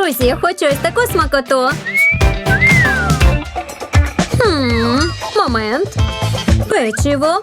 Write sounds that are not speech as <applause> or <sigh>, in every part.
Друзі, я хочу ось таку смакоту. Хм, момент. Печиво.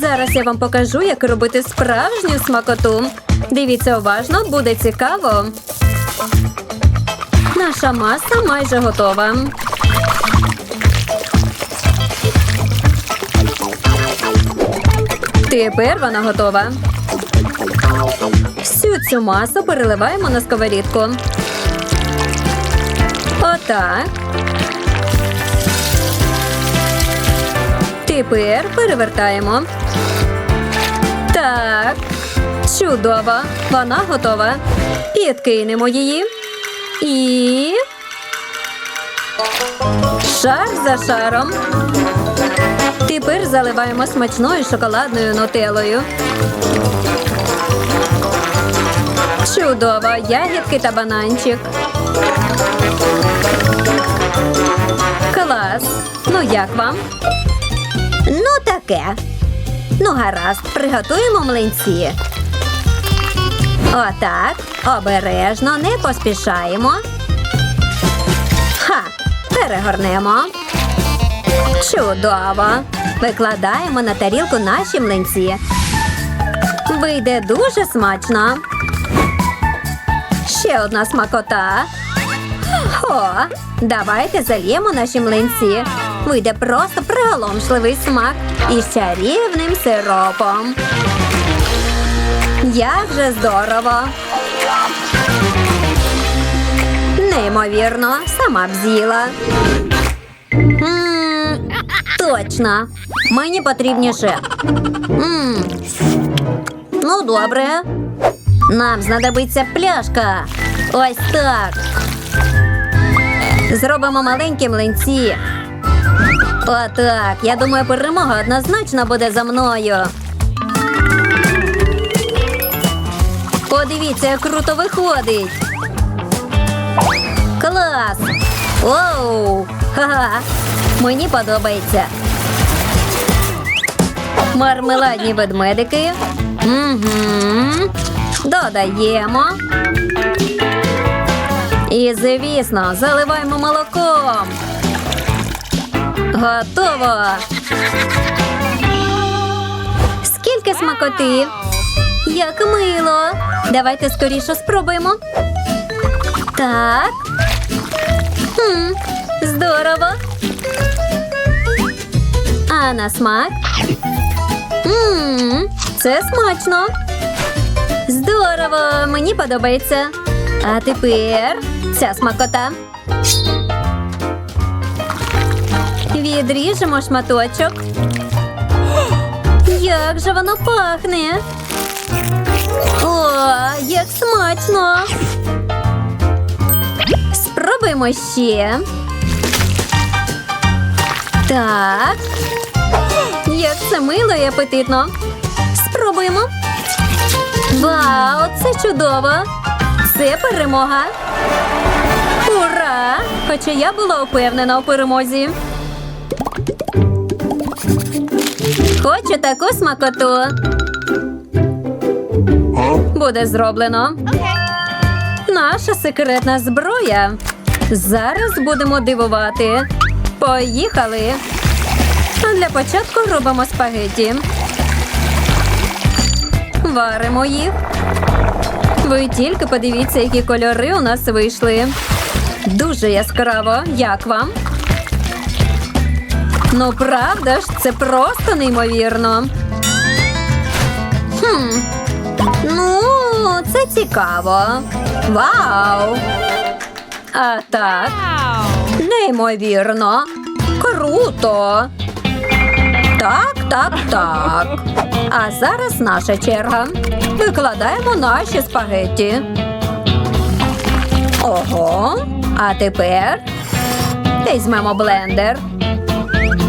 Зараз я вам покажу, як робити справжню смакоту. Дивіться уважно, буде цікаво. Наша маса майже готова. Тепер вона готова. Всю цю масу переливаємо на сковорідку. Отак. Тепер перевертаємо. Так. Чудово. Вона готова. Підкинемо її. І. Шар за шаром. Тепер заливаємо смачною шоколадною нутеллою. Чудово! Ягідки та бананчик. Клас! Ну як вам? Ну, таке. Ну, гаразд, приготуємо млинці. Отак. Обережно, не поспішаємо. Ха! Перегорнемо. Чудово! Викладаємо на тарілку наші млинці. Вийде дуже смачно. Ще одна смакота. О, давайте зальємо наші млинці. Вийде просто приголомшливий смак із чарівним сиропом. Як же здорово! Неймовірно, сама б з'їла. Точно. Мені потрібніше. М, Ну, добре. Нам знадобиться пляшка. Ось так. Зробимо маленькі млинці. Отак. Я думаю, перемога однозначно буде за мною. Подивіться, як круто виходить. Клас! Оу! Ха-ха! Мені подобається. Мармеладні ведмедики. Угу. Додаємо. І, звісно, заливаємо молоком. Готово. Скільки смакоти? Як мило. Давайте скоріше спробуємо. Так. Хм, здорово. А на смак? Мм, це смачно. Здорово, мені подобається. А тепер ця смакота. Відріжемо шматочок. Як же воно пахне? О, як смачно! Спробуємо ще. Так. Як це мило і апетитно. Спробуємо. Вау, це чудово! Це перемога. Ура! Хоча я була впевнена у перемозі. Хочу таку смакоту. Буде зроблено. Наша секретна зброя. Зараз будемо дивувати. Поїхали. А для початку робимо спагетті. Варимо їх. Ви тільки подивіться, які кольори у нас вийшли. Дуже яскраво. Як вам? Ну, правда ж, це просто неймовірно. Хм. Ну, це цікаво. Вау! А так. Неймовірно. Круто. Так, так, так. А зараз наша черга. Викладаємо наші спагетті. Ого. А тепер візьмемо блендер.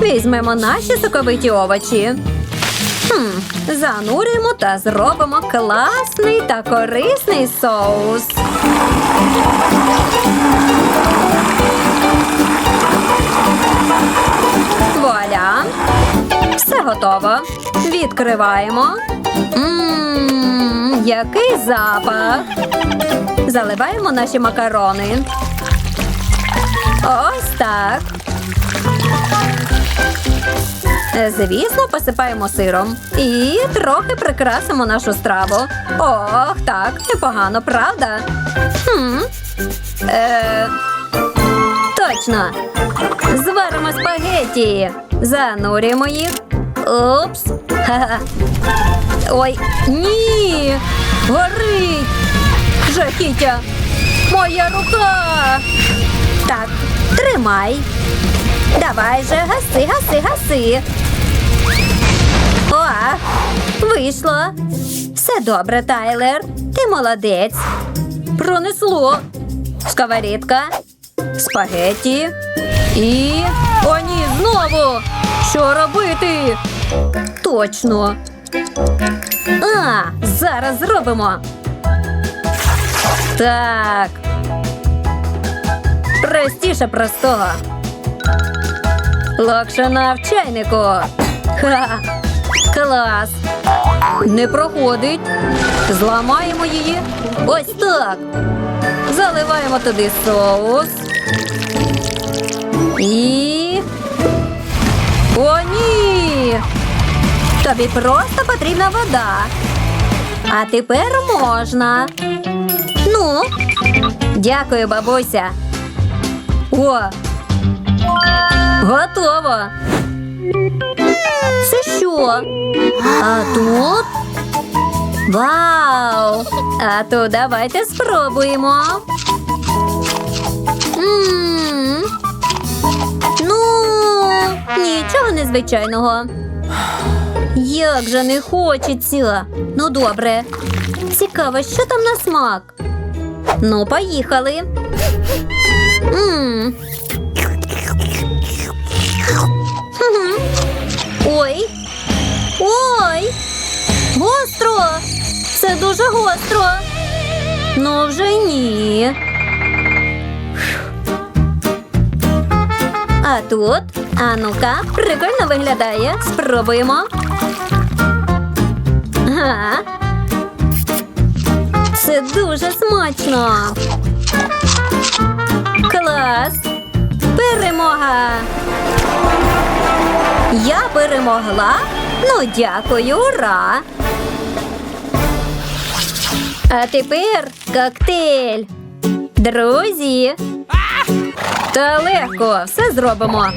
Візьмемо наші соковиті овочі. Хм, зануримо та зробимо класний та корисний соус. Вуаля! Готово. Відкриваємо. Ммм, який запах. Заливаємо наші макарони. Ось так. Звісно, посипаємо сиром і трохи прикрасимо нашу страву. Ох, так, непогано, правда? Хм. Е, точно. Зваримо спагетті. Занурюємо їх. Ха-ха. <laughs> Ой, ні. Горить. Жахіття. Моя рука. Так, тримай. Давай же, гаси, гаси, гаси. О, вийшло. Все добре, Тайлер. Ти молодець. Пронесло. Сковорідка, спагетті і. О, ні, знову! Що робити? Точно. А, зараз зробимо. Так. Простіше простого. Локшина в чайнику. Ха! Клас! Не проходить. Зламаємо її. Ось так. Заливаємо туди соус. І. О, ні! Тобі просто потрібна вода. А тепер можна. Ну, дякую, бабуся. О, Готово. Це що? А тут? Вау! А то давайте спробуємо. М, Ну, нічого незвичайного. Як же не хочеться. Ну, добре. Цікаво, що там на смак. Ну, поїхали. Мм, Мгм. Ой. Ой. Гостро. Це дуже гостро. Ну вже ні. А тут, а ну-ка, прикольно виглядає. Спробуємо. Ага. Це дуже смачно. Клас. Перемога. Я перемогла. Ну, дякую, ура. А тепер коктейль. Друзі. Та легко, все зробимо.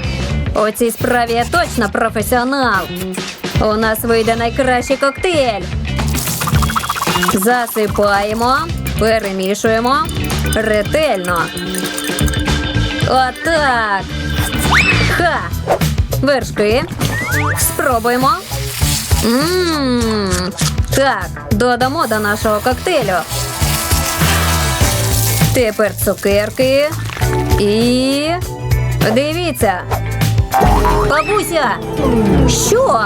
У цій справі я точно професіонал. У нас вийде найкращий коктейль. Засипаємо, перемішуємо ретельно. Отак. Ха! Вершки. Спробуємо. Мм. Так, додамо до нашого коктейлю. Тепер цукерки. І. Дивіться. Бабуся. Що?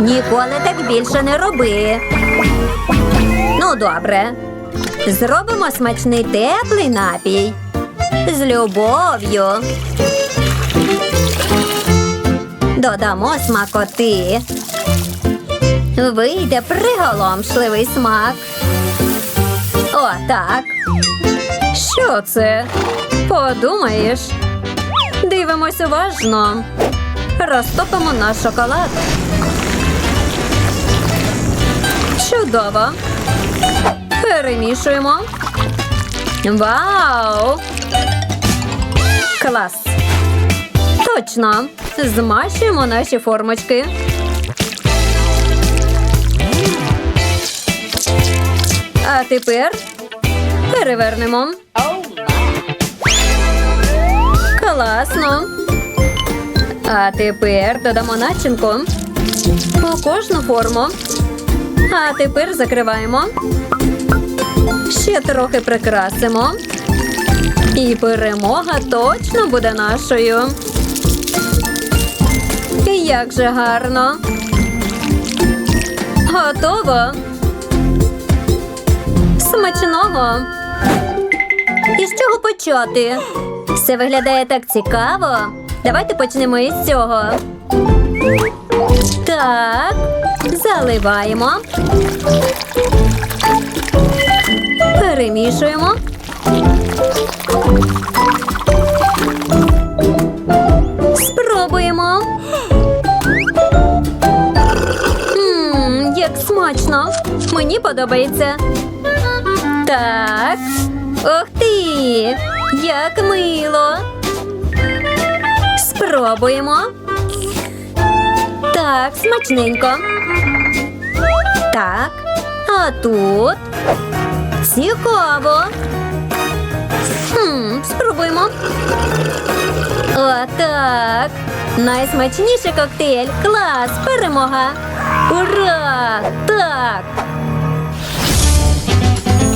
Ніколи так більше не роби. Ну, добре. Зробимо смачний теплий напій. З любов'ю. Додамо смакоти. Вийде приголомшливий смак. О, так. Що це? Подумаєш. Дивимось уважно. Розтопимо наш шоколад. Чудово. Перемішуємо. Вау! Клас! Точно! Змащуємо наші формочки. А тепер перевернемо. Класно. А тепер додамо начинку у кожну форму. А тепер закриваємо. Ще трохи прикрасимо. І перемога точно буде нашою. Як же гарно. Готово. Смачного. І з чого почати? Все виглядає так цікаво. Давайте почнемо із цього. Так, заливаємо. Перемішуємо. Спробуємо. Ммм, як смачно. Мені подобається. Так. Ух ти! Як мило. Спробуємо. Так, смачненько. Так. А тут цікаво. Хм, спробуємо. Отак. Найсмачніший коктейль. Клас, перемога. Ура! Так.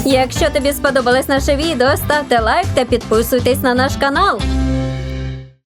Якщо тобі сподобалось наше відео, ставте лайк та підписуйтесь на наш канал.